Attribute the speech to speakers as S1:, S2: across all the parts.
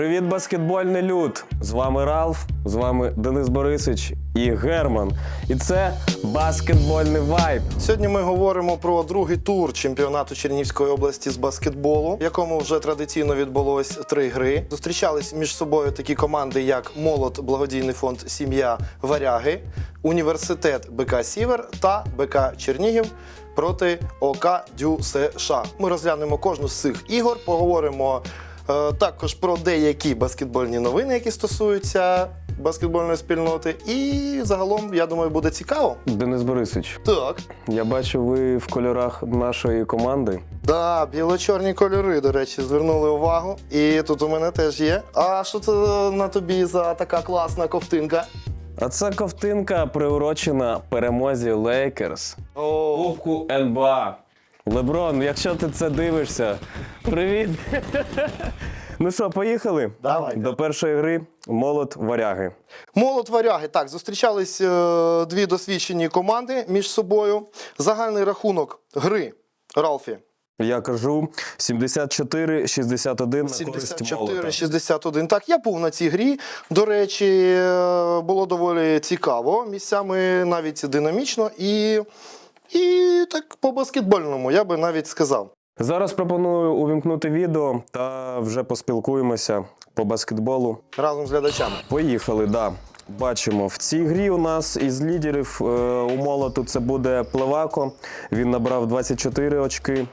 S1: Привіт, баскетбольний люд! З вами Ралф, з вами Денис Борисович і Герман. І це баскетбольний вайб.
S2: Сьогодні ми говоримо про другий тур чемпіонату Чернігівської області з баскетболу, в якому вже традиційно відбулось три гри. Зустрічались між собою такі команди, як Молот, благодійний фонд Сім'я Варяги, Університет БК Сівер та БК Чернігів. Проти ОК Дю США. Ми розглянемо кожну з цих ігор, поговоримо також про деякі баскетбольні новини, які стосуються баскетбольної спільноти. І загалом, я думаю, буде цікаво.
S1: Денис Борисович,
S2: Так.
S1: я бачу, ви в кольорах нашої команди.
S2: Да, біло-чорні кольори, до речі, звернули увагу. І тут у мене теж є. А що це на тобі за така класна ковтинка?
S1: А це ковтинка приурочена перемозі Лейкерс.
S2: О,
S1: Кубку НБА. Леброн, якщо ти це дивишся, привіт. ну що, поїхали?
S2: Давай.
S1: До першої гри молот варяги.
S2: Молот варяги. Так, зустрічались е, дві досвідчені команди між собою. Загальний рахунок гри Ралфі.
S1: Я кажу 74-61 на користь молота.
S2: 74-61. Так, я був на цій грі. До речі, е, було доволі цікаво. Місцями навіть динамічно і, і так по баскетбольному, я би навіть сказав.
S1: Зараз пропоную увімкнути відео та вже поспілкуємося по баскетболу.
S2: Разом з глядачами.
S1: Поїхали, да. Бачимо, в цій грі у нас із лідерів е, у молоту це буде Плевако. Він набрав 24 очки.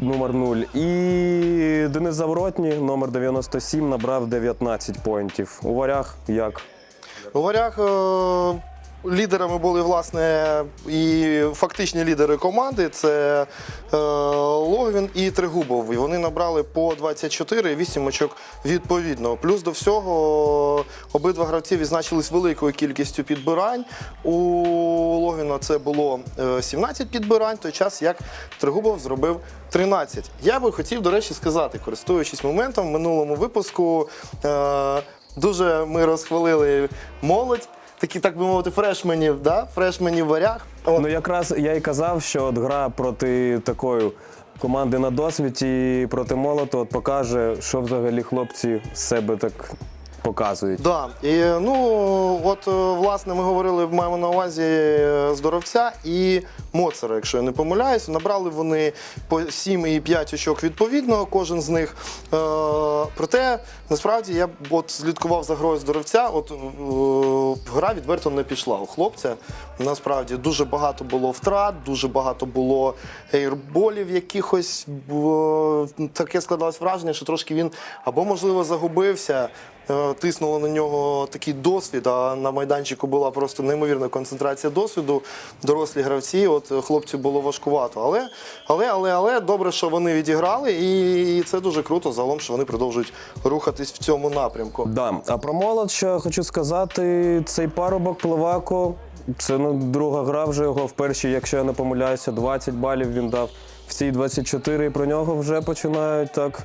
S1: Номер 0. І Денис Завротній, номер 97, набрав 19 поінтів. У варях як?
S2: У варях е, лідерами були власне і фактичні лідери команди це е, Логвін і Тригубов. І вони набрали по 24 і 8 очок відповідно. Плюс до всього обидва гравці відзначились великою кількістю підбирань. У Логвіна це було е, 17 підбирань, в той час як Тригубов зробив 13. Я би хотів, до речі, сказати, користуючись моментом, в минулому випуску е, дуже ми розхвалили молодь. Такі, так би мовити, фрешменів, да? фрешменів варяг. От.
S1: Ну якраз я й казав, що от гра проти такої команди на досвіді проти молоту от покаже, що взагалі хлопці з себе так показують.
S2: Да. І, ну, от, е, власне, ми говорили, маємо на увазі е, здоровця і Моцера, якщо я не помиляюсь. Набрали вони по 7 і 5 очок відповідно, кожен з них. Е, проте, насправді, я от слідкував за грою здоровця. От гра відверто не пішла у хлопця. Насправді дуже багато було втрат, дуже багато було ейрболів якихось. Таке складалось враження, що трошки він або, можливо, загубився. Е, Тиснуло на нього такий досвід, а на майданчику була просто неймовірна концентрація досвіду. Дорослі гравці, от хлопцю було важкувато. Але, але, але, але добре, що вони відіграли, і це дуже круто загалом, що вони продовжують рухатись в цьому напрямку.
S1: Да. А про молодь, що хочу сказати, цей парубок Плевако, це ну, друга гра вже його в першій, якщо я не помиляюся, 20 балів він дав. В цій 24 і про нього вже починають так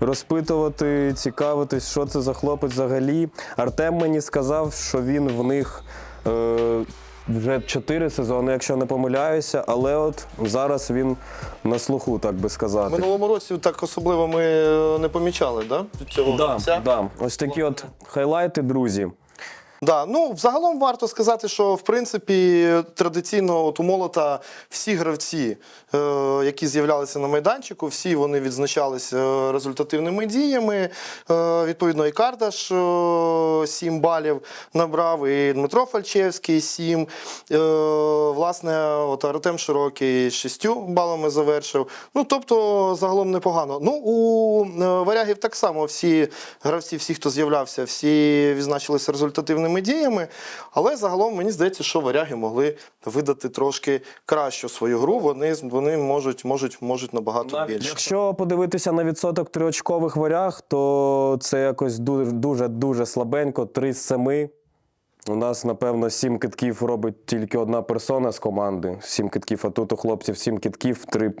S1: розпитувати, цікавитись, що це за хлопець взагалі. Артем мені сказав, що він в них. Е- вже 4 сезони, якщо не помиляюся, але от зараз він на слуху, так би сказати.
S2: минулому році так особливо ми е, не помічали, да? Цього
S1: Да, да. Ось такі от хайлайти, друзі.
S2: Да, ну взагалом варто сказати, що в принципі традиційно от у молота всі гравці, е, які з'являлися на майданчику, всі вони відзначалися е, результативними діями. Е, відповідно, і Кардаш е, 7 балів набрав, і Дмитро Фальчевський 7. Е, власне, от Артем Широкий 6 балами завершив. Ну тобто, загалом непогано. Ну у е, варягів так само всі гравці, всі, хто з'являвся, всі відзначилися результативними діями. Але загалом мені здається, що варяги могли видати трошки кращу свою гру. Вони, вони можуть, можуть, можуть набагато більше.
S1: Якщо подивитися на відсоток триочкових варяг, то це якось дуже дуже дуже слабенько. 3 з 7. У нас, напевно, 7 китків робить тільки одна персона з команди. 7 китків, а тут у хлопців 7 китків, 3,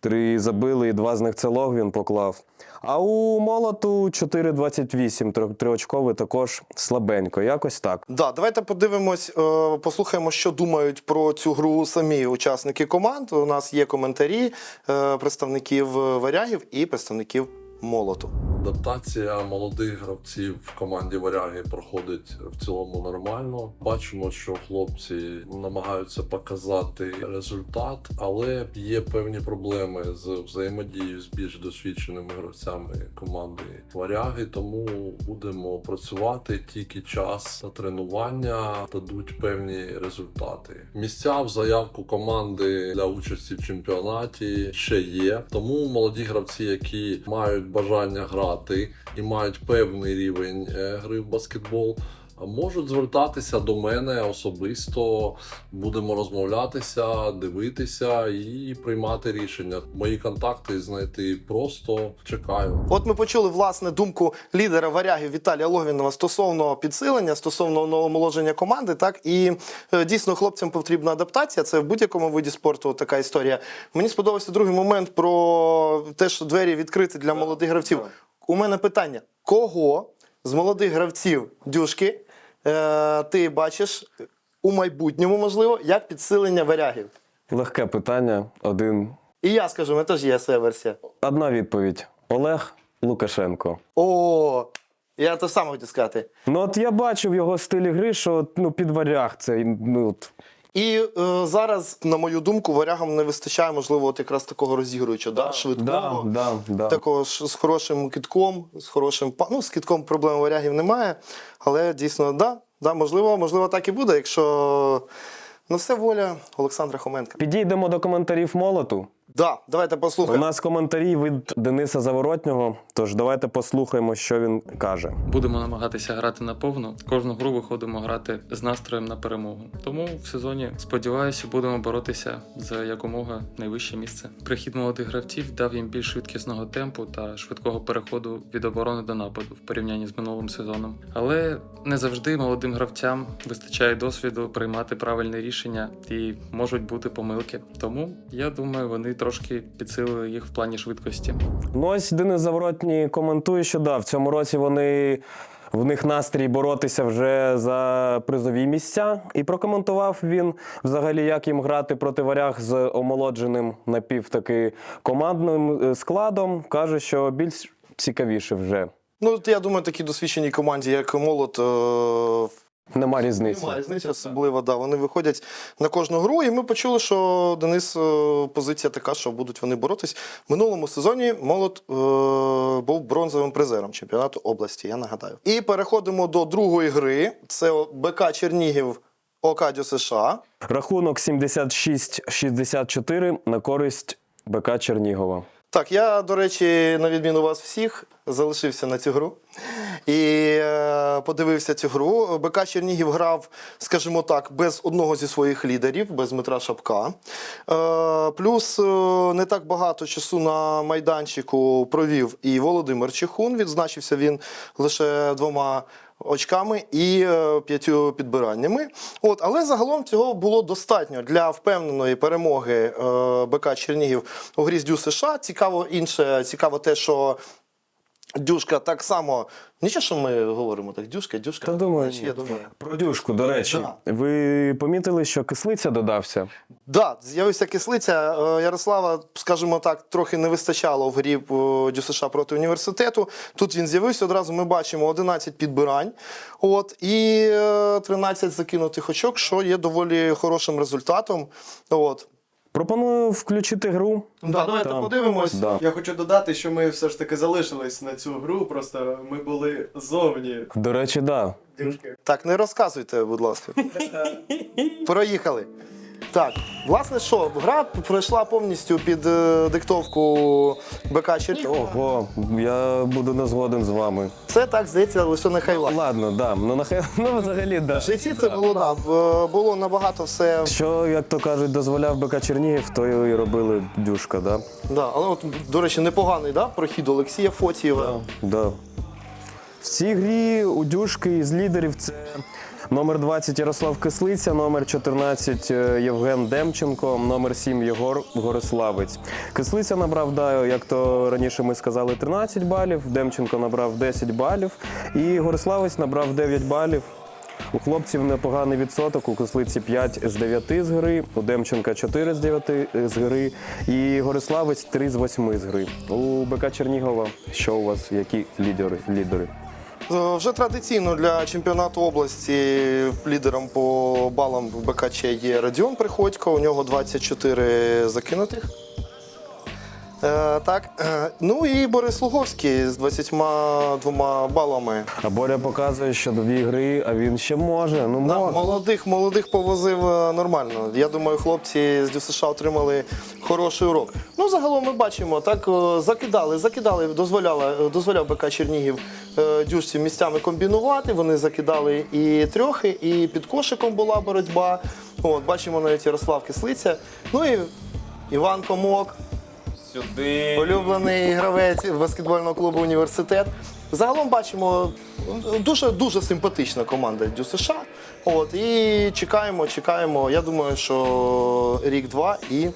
S1: 3 забили, і два з них це Логвін поклав. А у молоту 4,28 тро- триочковий також слабенько. Якось так.
S2: Да, давайте подивимось, е, послухаємо, що думають про цю гру самі учасники команд. У нас є коментарі е, представників варягів і представників молоту.
S3: Адаптація молодих гравців в команді варяги проходить в цілому нормально. Бачимо, що хлопці намагаються показати результат, але є певні проблеми з взаємодією з більш досвідченими гравцями команди варяги. Тому будемо працювати тільки час та тренування дадуть певні результати. Місця в заявку команди для участі в чемпіонаті ще є. Тому молоді гравці, які мають бажання грати і мають певний рівень е, гри в баскетбол. Можуть звертатися до мене особисто, будемо розмовлятися, дивитися і приймати рішення. Мої контакти знайти просто чекаю.
S2: От ми почули власне думку лідера варягів Віталія Логвінова стосовно підсилення, стосовно омоложення команди. Так і е, дійсно хлопцям потрібна адаптація. Це в будь-якому виді спорту така історія. Мені сподобався другий момент про те, що двері відкриті для молодих гравців. У мене питання: кого з молодих гравців дюшки е, ти бачиш у майбутньому, можливо, як підсилення варягів?
S1: Легке питання. Один.
S2: І я скажу, це теж є своя версія.
S1: Одна відповідь: Олег Лукашенко.
S2: О, я те саме хотів сказати.
S1: Ну от я бачив його стилі гри, що ну, під варяг це ну, от,
S2: І е, зараз, на мою думку, варягам не вистачає, можливо, от якраз такого розігруючого, да,
S1: да,
S2: швидкого,
S1: да, да.
S2: такого ж з хорошим китком, з хорошим Ну, з китком проблем варягів немає. Але дійсно, да, да, можливо, можливо, так і буде, якщо ну, все воля Олександра Хоменка.
S1: Підійдемо до коментарів молоту.
S2: Да, давайте послухаємо.
S1: У нас коментарі від Дениса Заворотнього. Тож давайте послухаємо, що він каже.
S4: Будемо намагатися грати наповну. Кожну гру виходимо грати з настроєм на перемогу. Тому в сезоні сподіваюся, будемо боротися за якомога найвище місце. Прихід молодих гравців дав їм більш швидкісного темпу та швидкого переходу від оборони до нападу в порівнянні з минулим сезоном. Але не завжди молодим гравцям вистачає досвіду приймати правильне рішення і можуть бути помилки. Тому я думаю, вони трошки підсилили їх в плані швидкості.
S1: Ну ось Денис Заворотній коментує, що да, в цьому році вони. В них настрій боротися вже за призові місця. І прокоментував він взагалі, як їм грати проти варяг з омолодженим напівтаки командним е, складом. Каже, що більш цікавіше вже.
S2: Ну, я думаю, такій досвідченій команді, як молот, е,
S1: Нема різниці.
S2: Немає різниці, особливо, да. Вони виходять на кожну гру, і ми почули, що Денис е, позиція така, що будуть вони боротись. В минулому сезоні молот е, був бронзовим призером чемпіонату області, я нагадаю. І переходимо до другої гри. Це БК Чернігів Окадіо США.
S1: Рахунок 76-64 на користь БК Чернігова.
S2: Так, я, до речі, на відміну вас всіх, залишився на цю гру і е, подивився цю гру. БК Чернігів грав, скажімо так, без одного зі своїх лідерів, без Дмитра Шапка. Е, плюс е, не так багато часу на майданчику провів і Володимир Чехун. Відзначився він лише двома. Очками і е, п'ятью підбираннями. От, але загалом цього було достатньо для впевненої перемоги е, БК Чернігів у грі з Дю США. Цікаво інше, цікаво те, що Дюшка так само. Нічого, що ми говоримо так, дюшка, дюшка.
S1: Та думаю,
S2: Чи я думаю.
S1: Про дюшку, до речі,
S2: Да.
S1: ви помітили, що кислиця додався?
S2: Да, з'явився кислиця. Е, Ярослава, скажімо так, трохи не вистачало в грі е, Дю США проти університету. Тут він з'явився. Одразу ми бачимо 11 підбирань. От, і е, 13 закинутих очок, що є доволі хорошим результатом. От.
S1: Пропоную включити гру.
S2: Да, давайте
S1: Там.
S2: подивимось.
S1: Да.
S5: Я хочу додати, що ми все ж таки залишились на цю гру, просто ми були зовні.
S1: До речі, да.
S2: Так, не розказуйте, будь ласка. Проїхали. Так, власне, що, гра пройшла повністю під е, диктовку БК Чернігів.
S1: Ого, я буду не згоден з вами.
S2: Це так здається лише на хайлайт.
S1: Ладно, да. Ну нахай ну взагалі да.
S2: В житті це було да, в- було набагато все.
S1: Що, як то кажуть, дозволяв БК Чернігів, то і робили дюшка, да?
S2: Да, але от, до речі, непоганий да, прохід Олексія Фотієва.
S1: Да. В цій грі у дюшки із лідерів це номер 20 Ярослав Кислиця, номер 14 Євген Демченко, номер 7 Єгор Гориславець. Кислиця набрав, да, як то раніше ми сказали, 13 балів, Демченко набрав 10 балів і Гориславець набрав 9 балів. У хлопців непоганий відсоток, у Кислиці 5 з 9 з гри, у Демченка 4 з 9 з гри і Гориславець 3 з 8 з гри. У БК Чернігова що у вас, які лідери? лідери?
S2: Е, Вже традиційно для чемпіонату області лідером по балам в БКЧ є Радіон Приходько, у нього 24 закинутих. Е, так. Е, ну і Борис Луговський з 22 балами.
S1: А Боря показує, що дві гри, а він ще може. Ну
S2: Да,
S1: може.
S2: молодих, молодих повозив е, нормально. Я думаю, хлопці з ДЮСШ отримали хороший урок. Ну, загалом ми бачимо, так е, закидали, закидали, дозволяла, е, дозволяв БК Чернігів е, дюшці місцями комбінувати. Вони закидали і трьохи, і під кошиком була боротьба. От, бачимо навіть Ярослав Кислиця. Ну і Іван Комок,
S1: Сюди.
S2: улюблений гравець баскетбольного клубу університет. Загалом бачимо дуже дуже симпатична команда Дю США. От і чекаємо, чекаємо. Я думаю, що рік-два і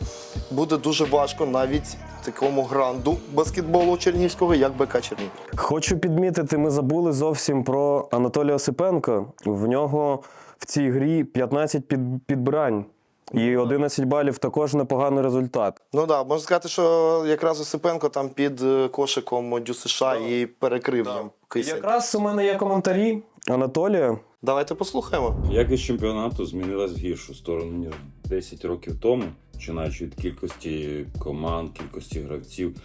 S2: буде дуже важко навіть такому гранду баскетболу чернігівського, як БК Чернігів.
S1: Хочу підмітити, ми забули зовсім про Анатолія Осипенка. В нього в цій грі 15 під, підбирань. І 11 балів також непоганий результат.
S2: Ну так, да, можна сказати, що якраз Осипенко там під е, кошиком Дюсиша і перекрив да. кисень.
S1: Якраз у мене є коментарі Анатолія.
S2: Давайте послухаємо.
S6: Якість чемпіонату змінилась в гіршу сторону ніж 10 років тому, починаючи від кількості команд, кількості гравців,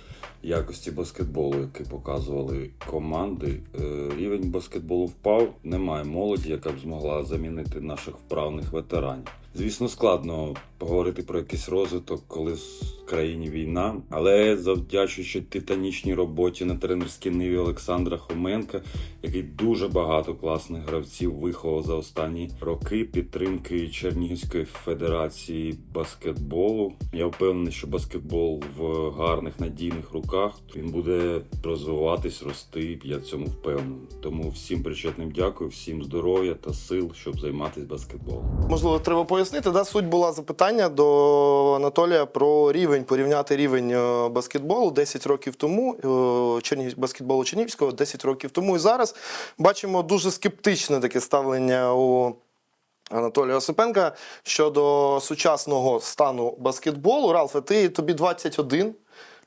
S6: якості баскетболу, які показували команди. Е, Рівень баскетболу впав. Немає молоді, яка б змогла замінити наших вправних ветеранів. Звісно, складно поговорити про якийсь розвиток, коли в країні війна, але завдячуючи титанічній роботі на тренерській ниві Олександра Хоменка, який дуже багато класних гравців виховав за останні роки підтримки Чернігівської федерації баскетболу. Я впевнений, що баскетбол в гарних надійних руках він буде розвиватись, рости. Я цьому впевнений. Тому всім причетним дякую, всім здоров'я та сил, щоб займатися баскетболом.
S2: Можливо, треба пояснити. Да? Суть була запитання до Анатолія про рівень, порівняти рівень е, баскетболу 10 років тому, е, баскетболу Чернігівського 10 років тому. І зараз бачимо дуже скептичне таке ставлення у Анатолія Осипенка щодо сучасного стану баскетболу. Ралфе, ти тобі 21.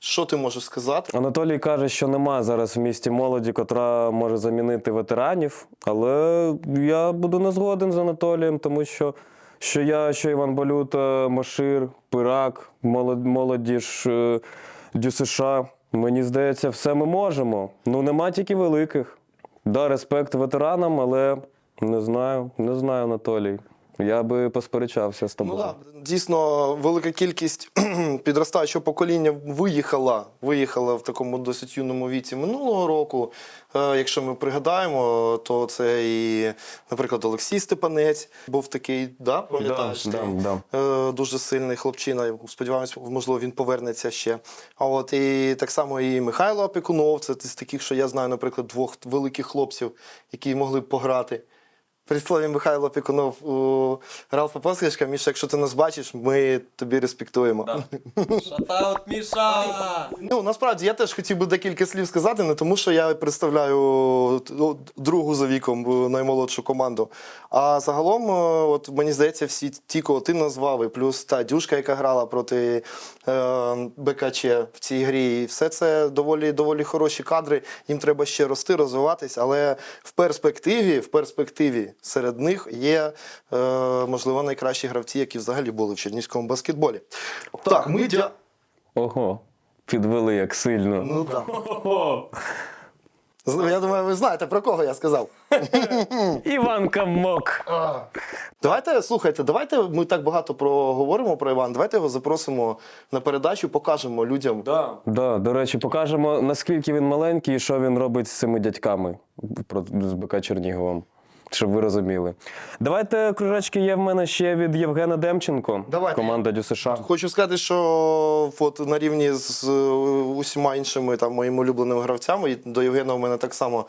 S2: Що ти можеш сказати?
S1: Анатолій каже, що нема зараз в місті молоді, котра може замінити ветеранів. Але я буду не згоден з Анатолієм, тому що, що я, що Іван Балюта, Машир, Пирак, молод- молодіж е, Дю США. Мені здається, все ми можемо. Ну нема тільки великих. Да, респект ветеранам, але не знаю, не знаю, Анатолій. Я би посперечався з
S2: Ну
S1: тобою.
S2: дійсно, велика кількість підростаючого покоління виїхала, виїхала в такому досить юному віці минулого року. Е, Якщо ми пригадаємо, то це і, наприклад, Олексій Степанець був такий, да, пам'ятаєш?
S1: да, да.
S2: Е, Дуже сильний хлопчина. Сподіваємось, можливо, він повернеться ще. А от і так само і Михайло Опікунов, це з таких, що я знаю, наприклад, двох великих хлопців, які могли б пограти. При слові Михайло Пікунов у Ралфа Посвічка, Міша, якщо ти нас бачиш, ми тобі респектуємо.
S7: Шатаут, Міша!
S2: Ну насправді я теж хотів би декілька слів сказати, не тому, що я представляю другу за віком наймолодшу команду. А загалом, е, от мені здається, всі ті, кого ти назвав, і плюс та дюшка, яка грала проти е, БКЧ в цій грі, і все це доволі доволі хороші кадри. Їм треба ще рости, розвиватись, але в перспективі, в перспективі серед них є е, можливо найкращі гравці, які взагалі були в чернівському баскетболі. Так, ми дя...
S1: Ого, підвели як сильно.
S2: Ну так. З- Я думаю, ви знаєте, про кого я сказав.
S1: Іван Камок.
S2: Давайте, слухайте, давайте ми так багато про говоримо про Івана. Давайте його запросимо на передачу, покажемо людям.
S1: Да, до речі, покажемо, наскільки він маленький і що він робить з цими дядьками про- з БК Черніговом. Щоб ви розуміли. Давайте кружечки є в мене ще від Євгена Демченко.
S2: Давайте.
S1: Команда Дю США.
S2: Хочу сказати, що от на рівні з усіма іншими там моїми улюбленими гравцями, і до Євгена у мене так само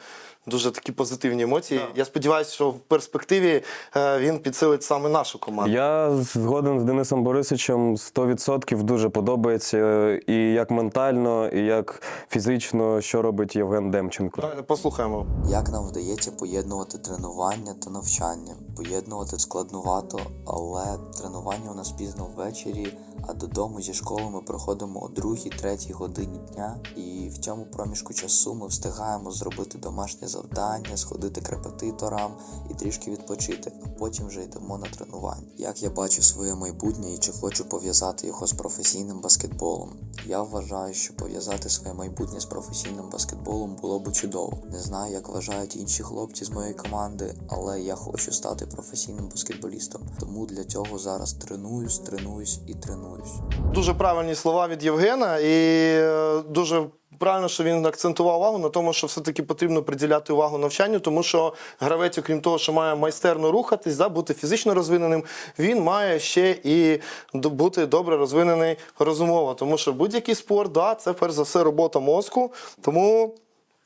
S2: дуже такі позитивні емоції. Я сподіваюся, що в перспективі е, він підсилить саме нашу команду.
S1: Я згоден з Денисом Борисовичем 100% дуже подобається е, і як ментально, і як фізично, що робить Євген Демченко.
S2: Послухаємо.
S7: Як нам вдається поєднувати тренування
S8: тренування та навчання. Поєднувати складнувато, але тренування у нас пізно ввечері, а додому зі школи ми приходимо о 2-3 годині дня. І в цьому проміжку часу ми встигаємо зробити домашнє завдання, сходити к репетиторам і трішки відпочити, а потім вже йдемо на тренування. Як я бачу своє майбутнє і чи хочу пов'язати його з професійним баскетболом? Я вважаю, що пов'язати своє майбутнє з професійним баскетболом було би чудово. Не знаю, як вважають інші хлопці з моєї команди, але я хочу стати професійним баскетболістом. Тому для цього зараз тренуюсь, тренуюсь і тренуюсь.
S2: Дуже правильні слова від Євгена, і е, дуже правильно, що він акцентував увагу на тому, що все-таки потрібно приділяти увагу навчанню, тому що гравець, окрім того, що має майстерно рухатись, да, бути фізично розвиненим, він має ще і бути добре розвинений розумово. Тому що будь-який спорт, да, це перш за все робота мозку. Тому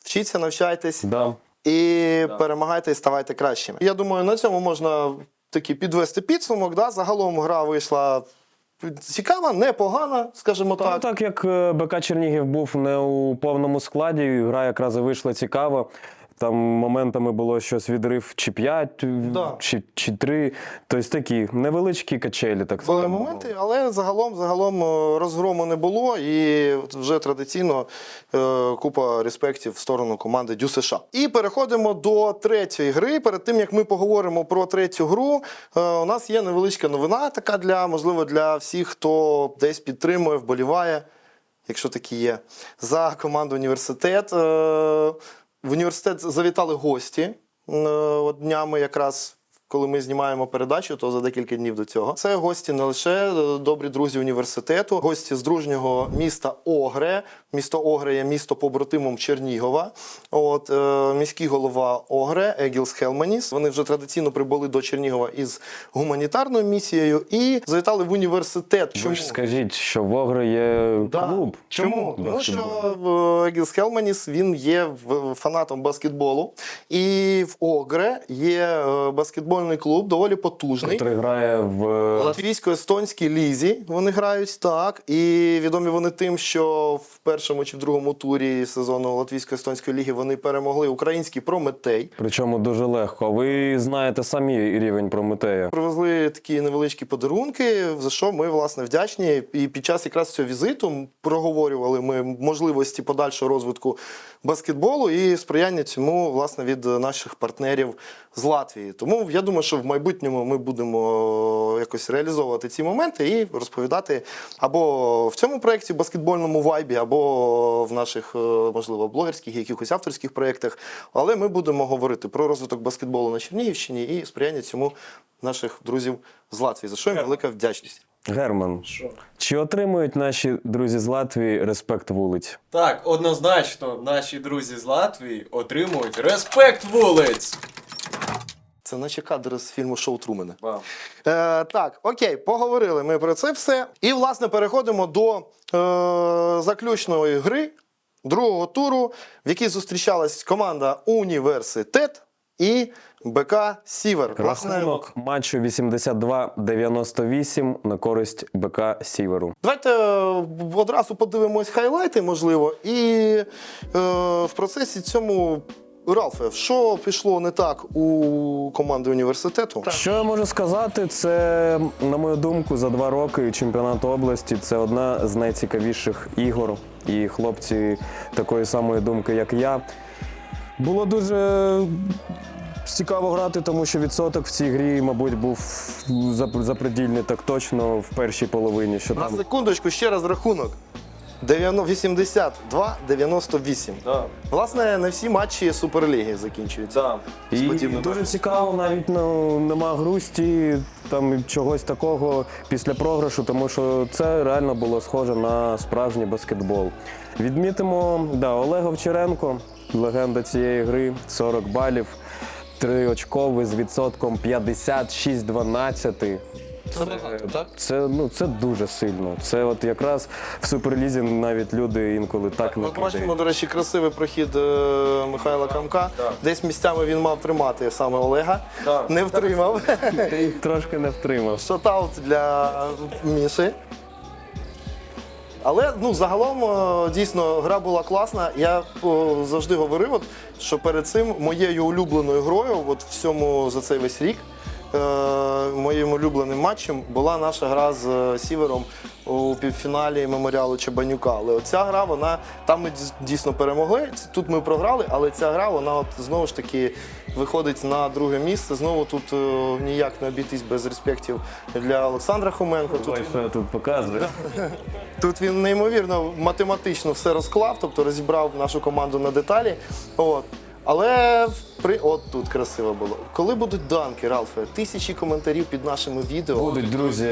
S2: вчіться, навчайтесь
S1: Да.
S2: І перемагайте і ставайте кращими. Я думаю, на цьому можна таки підвести підсумок. Да? Загалом гра вийшла цікава, непогана, скажімо
S1: Так,
S2: так.
S1: так як е, БК Чернігів був не у повному складі, і гра якраз і вийшла цікава. Там моментами було щось відрив чи 5,
S2: Да.
S1: чи, чи 3. Тобто такі невеличкі качелі, так
S2: Були
S1: само.
S2: моменти, але загалом, загалом е, розгрому не було, і вже традиційно е, купа респектів в сторону команди Дю США. І переходимо до третьої гри. Перед тим як ми поговоримо про третю гру, е, у нас є невеличка новина, така для можливо для всіх, хто десь підтримує, вболіває, якщо такі є, за команду університет. В університет завітали гості е, днями якраз. Коли ми знімаємо передачу, то за декілька днів до цього. Це гості не лише е, добрі друзі університету, гості з дружнього міста Огре. Місто Огре є місто побратимом Чернігова. От е, міський голова Огре Егілс Хелманіс. Вони вже традиційно прибули до Чернігова із гуманітарною місією і завітали в університет.
S1: Ви ж скажіть, що в Огри є
S2: Да.
S1: клуб.
S2: Чому? Тому що е, Егілс Хелманіс він є фанатом баскетболу, і в Огре є е, баскетбольний клуб, доволі потужний.
S1: Котрий грає в
S2: Латвійсько-естонській лізі вони грають так. І відомі вони тим, що в першому чи в другому турі сезону Латвійсько-естонської ліги вони перемогли український Прометей.
S1: причому дуже легко. Ви знаєте самі рівень Прометея.
S2: Привезли такі невеличкі подарунки, за що ми власне вдячні. І під час якраз цього візиту проговорювали ми можливості подальшого розвитку баскетболу і сприяння цьому власне від наших партнерів з Латвії. Тому я думаю, що в майбутньому ми будемо якось реалізовувати ці моменти і розповідати або в цьому проєкті баскетбольному вайбі, або в наших е, можливо блогерських якихось авторських проєктах. Але ми будемо говорити про розвиток баскетболу на Чернігівщині і сприяння цьому наших друзів з Латвії. За що їм велика вдячність.
S1: Герман, чи отримують наші друзі з Латвії респект вулиць?
S7: Так, однозначно, наші друзі з Латвії отримують респект вулиць.
S2: Це наче кадр з фільму Шоу Трумена. Е, так, окей, поговорили ми про це все. І, власне, переходимо до е, заключної гри другого туру, в якій зустрічалась команда Університет і БК Сівер.
S1: Рахунок матчу 82-98 на користь БК Сіверу.
S2: Давайте е, одразу подивимось хайлайти, можливо, і е, в процесі цьому. Ралфе, що пішло не так у команди університету?
S1: Що я можу сказати, це, на мою думку, за два роки чемпіонат області це одна з найцікавіших ігор. І хлопці такої самої думки, як я. Було дуже цікаво грати, тому що відсоток в цій грі, мабуть, був зап- запредільний так точно в першій половині. Що
S2: На
S1: там
S2: секундочку, ще раз рахунок. 82-98.
S5: Да,
S2: Власне, не всі матчі Суперліги закінчуються.
S5: да.
S1: І
S2: Подібно.
S1: дуже цікаво, навіть ну, нема грусті, там чогось такого після програшу, тому що це реально було схоже на справжній баскетбол. Відмітимо да, Олег Овчаренко, легенда цієї гри, 40 балів, 3 очковий з відсотком 56-12. Це, це, ну, це дуже сильно. Це от якраз в суперлізі навіть люди інколи так не
S2: Ми бачимо, до речі, красивий прохід е, Михайла Камка. Десь місцями він мав тримати саме Олега.
S5: Да.
S2: Не втримав.
S1: Ти їх трошки не втримав.
S2: Шотаут для Міші. Але ну загалом е, дійсно гра була класна. Я о, завжди говорив, от, що перед цим моєю улюбленою грою, от всьому за цей весь рік, моїм улюбленим матчем була наша гра з е, Сівером у півфіналі меморіалу Чебанюка. Але оця гра, вона там ми дійсно перемогли. Тут ми програли, але ця гра, вона от знову ж таки виходить на друге місце. Знову тут е, ніяк не обійтись без респектів для Олександра Хоменко. Тут
S1: я тут показую.
S2: Тут він неймовірно математично все розклав, тобто розібрав нашу команду на деталі. От. Але при от тут красиво було. Коли будуть данки, Ралфе, тисячі коментарів під нашими відео
S1: Будуть, друзі,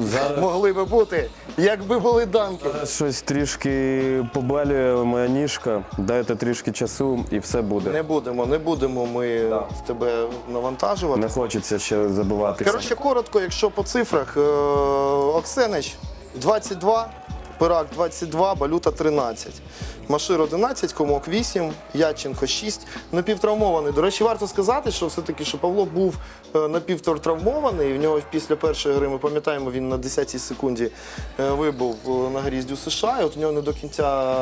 S1: зараз.
S2: могли би бути, якби були данки.
S1: Зараз щось трішки побалює моя ніжка. Дайте трішки часу і все буде.
S2: Не будемо, не будемо ми тебе навантажувати.
S1: Не хочеться ще забиватися.
S2: Коротше, коротко, якщо по цифрах, е, Оксенич 22, Пирак 22, Балюта 13. Машир 11, Комок 8, Яченко 6. Напівтравмований. До речі, варто сказати, що все-таки що Павло був е, напівтравмований. В нього після першої гри, ми пам'ятаємо, він на 10-й секунді е, вибув е, на гріздю США. І от в нього не до кінця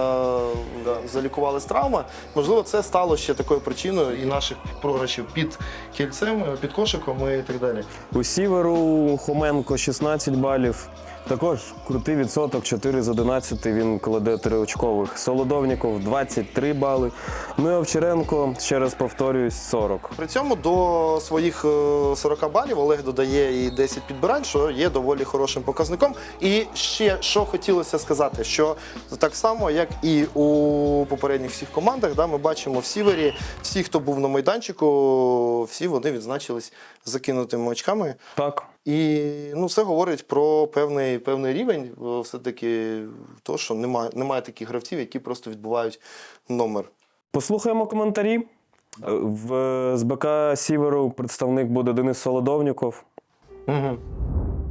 S2: е, залікувалась травма. Можливо, це стало ще такою причиною і наших програшів під кільцем, під кошиком і так далі.
S1: У Сіверу Хоменко 16 балів. Також крутий відсоток, 4 з 11 він кладе триочкових. Солодовніков 23 бали. Ну і Овчаренко, ще раз повторююсь, 40.
S2: При цьому до своїх е, 40 балів Олег додає і 10 підбирань, що є доволі хорошим показником. І ще що хотілося сказати, що так само, як і у попередніх всіх командах, да, ми бачимо в Сівері, всі, хто був на майданчику, всі вони відзначились закинутими очками.
S1: Так.
S2: І ну, це говорить про певний, певний рівень, е, все-таки то, що немає, немає таких гравців, які просто відбувають номер.
S1: Послухаємо коментарі. Е, В з БК Сіверу представник буде Денис Солодовніков.
S2: Угу.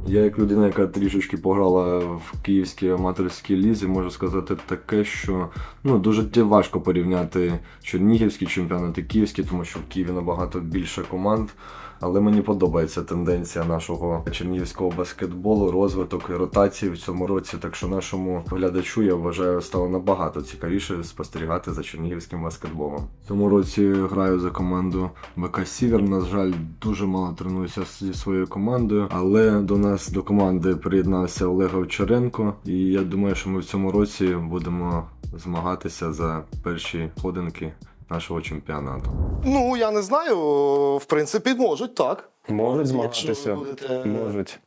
S9: Я, як людина, яка трішечки пограла в київській аматорській лізі, можу сказати таке, що ну дуже важко порівняти чернігівський чемпіонат і київський, тому що в Києві набагато більше команд. Але мені подобається тенденція нашого чернігівського баскетболу, розвиток і ротації в цьому році. Так що нашому глядачу я вважаю стало набагато цікавіше спостерігати за чернігівським баскетболом. В цьому році граю за команду БК Сівер. На жаль, дуже мало тренуюся зі своєю командою, але до нас до команди приєднався Олег Овчаренко, і я думаю, що ми в цьому році будемо змагатися за перші ходинки нашого чемпіонату.
S2: Ну, я не знаю, в принципі, можуть так.
S1: Можуть змагатися.
S2: будете
S1: Можуть.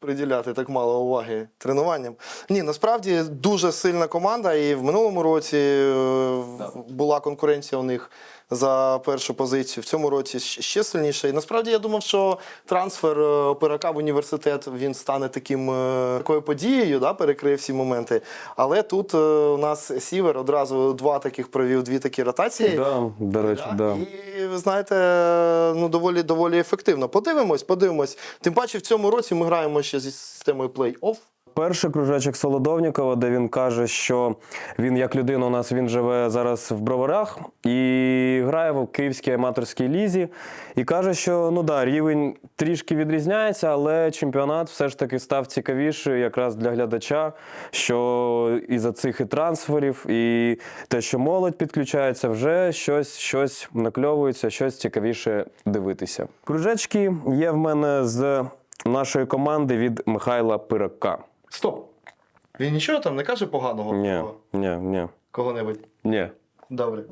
S2: приділяти так мало уваги тренуванням. Ні, насправді дуже сильна команда, і в минулому році е, була конкуренція у них за першу позицію. В цьому році ще сильніше. І насправді я думав, що трансфер е, Опирака в університет він стане таким е, такою подією, да, перекриє всі моменти. Але тут е, у нас Сівер одразу два таких провів, дві такі ротації.
S1: Да, до речі, да.
S2: І ви знаєте, ну доволі доволі ефективно. Подивимось, подивимось. Тим паче в цьому році ми граємо ще зі системою плей-офф.
S1: Перший кружечок Солодовнікова, де він каже, що він як людина у нас він живе зараз в броварах і грає в київській аматорській лізі. І каже, що ну да, рівень трішки відрізняється, але чемпіонат все ж таки став цікавіший якраз для глядача. Що із-за цих і трансферів, і те, що молодь підключається, вже щось, щось накльовується, щось цікавіше дивитися. Кружечки є в мене з нашої команди від Михайла Пирака.
S2: Стоп! Він нічого там не каже поганого
S1: Ні,
S2: про
S1: ні, ні,
S2: кого-небудь.
S1: ні.
S2: Добре.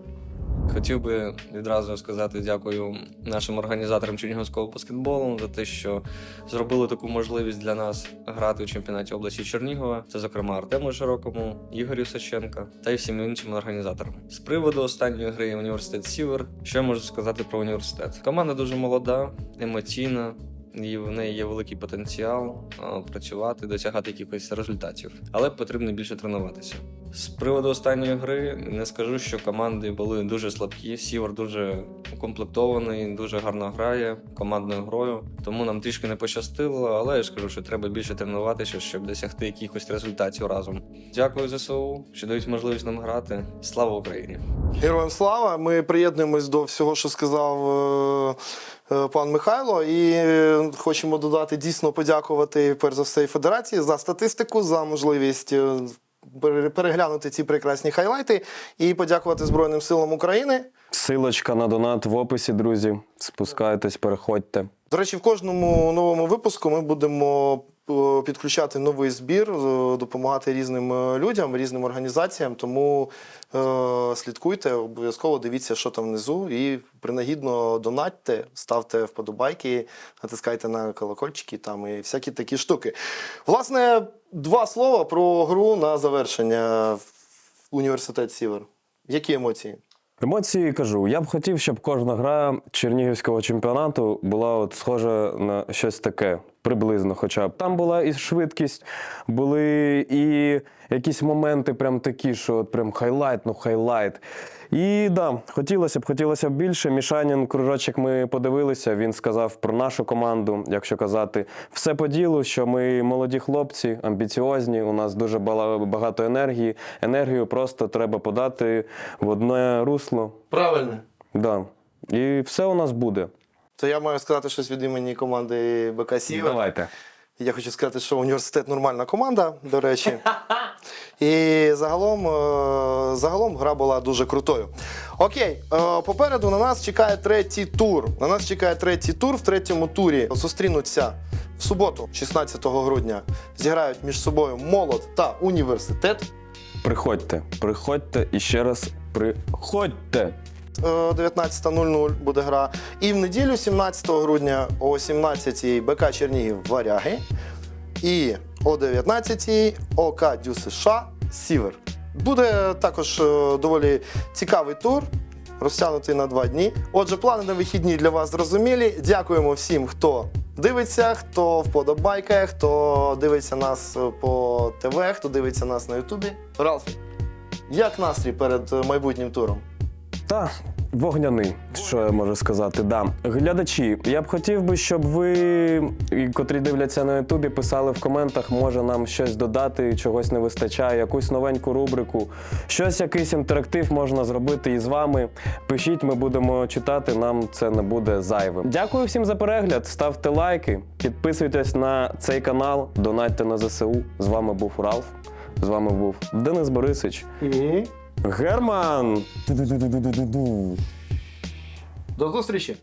S10: Хотів би відразу сказати дякую нашим організаторам Чернігівського баскетболу за те, що зробили таку можливість для нас грати у чемпіонаті області Чернігова. Це, зокрема, Артему Широкому, Ігорю Саченка та й всім іншим організаторам. З приводу останньої гри університет Сівер, що я можу сказати про університет? Команда дуже молода, емоційна. І в неї є великий потенціал працювати, досягати якихось результатів, але потрібно більше тренуватися. З приводу останньої гри не скажу, що команди були дуже слабкі. Сівер дуже укомплектований, дуже гарно грає командною грою. Тому нам трішки не пощастило, але я ж кажу, що треба більше тренуватися, щоб досягти якихось результатів разом. Дякую ЗСУ, що дають можливість нам грати. Слава Україні!
S2: Героям слава! Ми приєднуємось до всього, що сказав е, е, пан Михайло, і е, хочемо додати дійсно подякувати перш за все і федерації за статистику, за можливість. Переглянути ці прекрасні хайлайти і подякувати Збройним силам України.
S1: Силочка на донат в описі, друзі. Спускайтесь, переходьте.
S2: До речі, в кожному новому випуску ми будемо підключати новий збір, допомагати різним е, людям, різним організаціям. Тому е, слідкуйте, обов'язково дивіться, що там внизу, і принагідно донатьте, ставте вподобайки, натискайте на колокольчики там і всякі такі штуки. Власне, два слова про гру на завершення в університет Сівер. Які емоції?
S1: Емоції кажу, я б хотів, щоб кожна гра чернігівського чемпіонату була от схожа на щось таке, приблизно, хоча б. Там була і швидкість, були і якісь моменти, прям такі, що от прям хайлайт, ну хайлайт. І да, хотілося б, хотілося б більше. Мішанін кружочок ми подивилися. Він сказав про нашу команду, якщо казати, все по ділу, що ми молоді хлопці, амбіціозні. У нас дуже багато енергії. Енергію просто треба подати в одне русло.
S2: Правильно.
S1: Да. І все у нас буде.
S2: То я маю сказати щось від імені команди БК Сівер.
S1: Давайте.
S2: Я хочу сказати, що університет нормальна команда, до речі. І загалом, е, загалом гра була дуже крутою. Окей, е, попереду на нас чекає третій тур. На нас чекає третій тур. В третьому турі зустрінуться в суботу, 16 грудня. Зіграють між собою молот та університет.
S1: Приходьте, приходьте і ще раз приходьте.
S2: Е, 19.00 буде гра. І в неділю, 17 грудня о 17-й БК Чернігів Варяги. І о 19-й ОК Дю США Сівер. Буде також е, доволі цікавий тур, розтягнутий на два дні. Отже, плани на вихідні для вас зрозумілі. Дякуємо всім, хто дивиться, хто вподобайкає, хто дивиться нас е, по ТВ, хто дивиться нас на Ютубі. Ралф, як настрій перед е, майбутнім туром?
S1: Та вогняний, що я можу сказати. Да. Глядачі, я б хотів би, щоб ви, котрі дивляться на Ютубі, писали в коментах, може нам щось додати, чогось не вистачає, якусь новеньку рубрику, щось, якийсь інтерактив можна зробити і з вами. Пишіть, ми будемо читати. Нам це не буде зайвим. Дякую всім за перегляд. Ставте лайки, підписуйтесь на цей канал, донатьте на ЗСУ. З вами був Ралф. З вами був Денис Борисич.
S2: І
S1: Герман!
S2: До зустрічі!